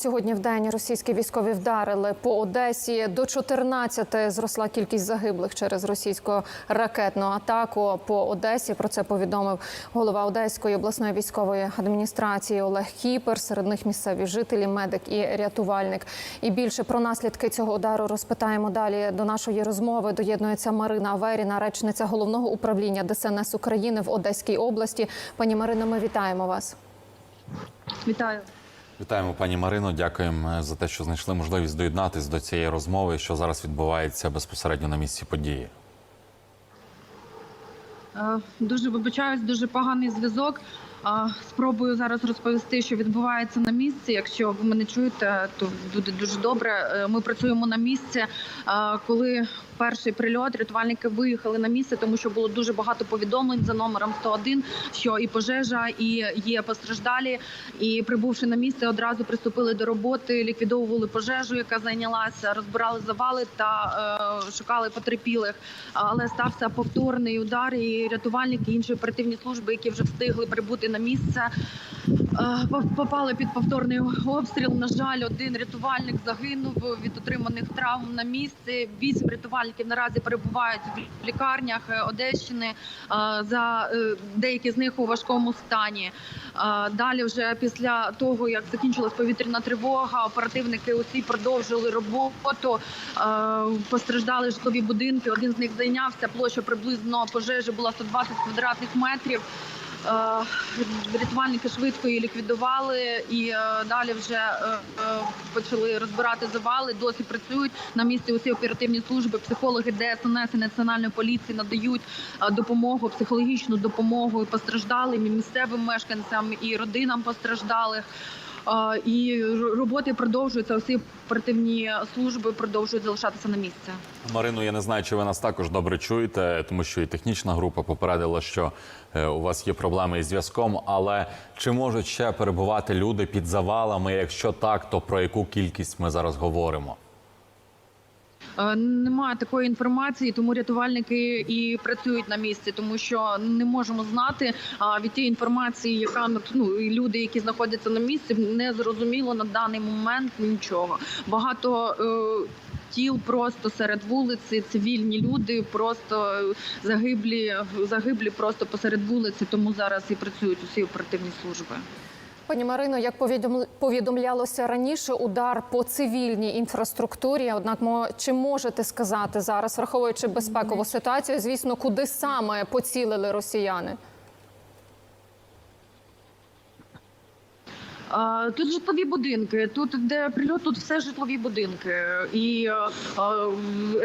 Сьогодні в день російські військові вдарили по Одесі. До 14 зросла кількість загиблих через російську ракетну атаку по Одесі. Про це повідомив голова Одеської обласної військової адміністрації Олег Кіпер. Серед них місцеві жителі, медик і рятувальник. І більше про наслідки цього удару розпитаємо далі. До нашої розмови доєднується Марина Аверіна, речниця головного управління ДСНС України в Одеській області. Пані Марино, ми вітаємо вас. Вітаю. Вітаємо, пані Марино. Дякуємо е, за те, що знайшли можливість доєднатись до цієї розмови, що зараз відбувається безпосередньо на місці події. Е, Дуже вибачаюсь, дуже поганий зв'язок. Спробую зараз розповісти, що відбувається на місці. Якщо ви мене чуєте, то буде дуже добре. Е, Ми працюємо на місці. Е, Коли перший прильот, рятувальники виїхали на місце, тому що було дуже багато повідомлень за номером 101, що і пожежа, і є постраждалі. І прибувши на місце, одразу приступили до роботи, ліквідовували пожежу, яка зайнялася, розбирали завали та е, шукали потерпілих. Але стався повторний удар, і рятувальники, інші оперативні служби, які вже встигли прибути на місце, е, попали під повторний обстріл. На жаль, один рятувальник загинув від отриманих травм на місці. Вісім рятувальників наразі перебувають в лікарнях е, Одещини. е, За деякі з них у важкому стані. Далі, вже після того як закінчилась повітряна тривога, оперативники усі продовжили роботу. Постраждали житлові будинки. Один з них зайнявся. Площа приблизно пожежі була 120 квадратних метрів. Е, Рятувальники швидко її ліквідували і е, далі вже е, почали розбирати завали. Досі працюють на місці. Усі оперативні служби, психологи ДСНС і національної поліції надають допомогу, психологічну допомогу постраждалим, і місцевим мешканцям, і родинам постраждалих. І роботи продовжуються. Усі оперативні служби продовжують залишатися на місці. Марину, я не знаю, чи ви нас також добре чуєте, тому що і технічна група попередила, що е, у вас є проблеми із зв'язком. Але чи можуть ще перебувати люди під завалами? Якщо так, то про яку кількість ми зараз говоримо? Е, Немає такої інформації, тому рятувальники і працюють на місці, тому що не можемо знати від тієї інформації, яка ну, люди, які знаходяться на місці, не зрозуміло на даний момент нічого. Багато. е, Тіл просто серед вулиці, цивільні люди, просто е, загиблі, загиблі просто посеред вулиці. Тому зараз і працюють усі оперативні служби. Пані Марино, як повідомл- повідомлялося раніше, удар по цивільній інфраструктурі. Однак, чи можете сказати зараз, враховуючи безпекову ситуацію, звісно, куди саме поцілили росіяни? Тут житлові будинки. Тут де прильот, тут все житлові будинки. І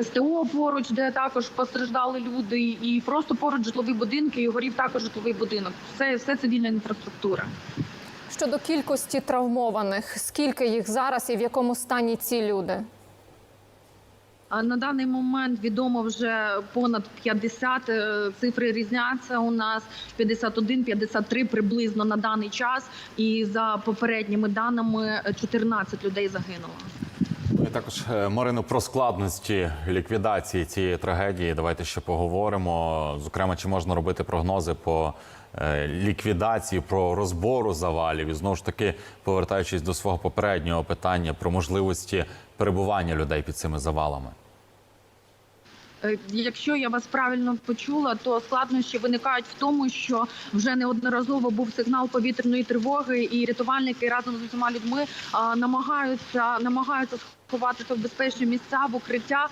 СТО поруч, де також постраждали люди, і просто поруч житлові будинки, і горів також житловий будинок. Все, все цивільна інфраструктура. Щодо кількості травмованих, скільки їх зараз і в якому стані ці люди? На даний момент відомо вже понад 50 е, цифри різняться. У нас 51, 53 приблизно на даний час. І за попередніми даними 14 людей загинуло. Ну, І також е, Марино про складності ліквідації цієї трагедії. Давайте ще поговоримо. Зокрема, чи можна робити прогнози по ліквідації, про розбору завалів і знову ж таки повертаючись до свого попереднього питання про можливості перебування людей під цими завалами. Е, Якщо я вас правильно почула, то складнощі виникають в тому, що вже неодноразово був сигнал повітряної тривоги, і рятувальники разом з усіма людьми намагаються намагаються сховатися в безпечні місця в укриття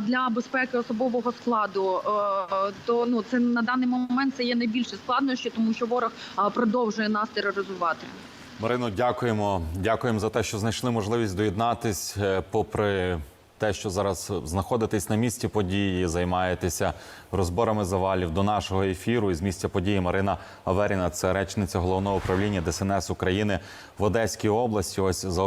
для безпеки особового складу. Е, То ну це на даний момент це є найбільше складнощі, тому що ворог продовжує нас тероризувати. Марино, дякуємо. Дякуємо за те, що знайшли можливість доєднатись, е, попри те, що зараз знаходитесь на місці події, займаєтеся розборами завалів до нашого ефіру. І з місця події Марина Аверіна, це речниця головного управління ДСНС України в Одеській області. Ось за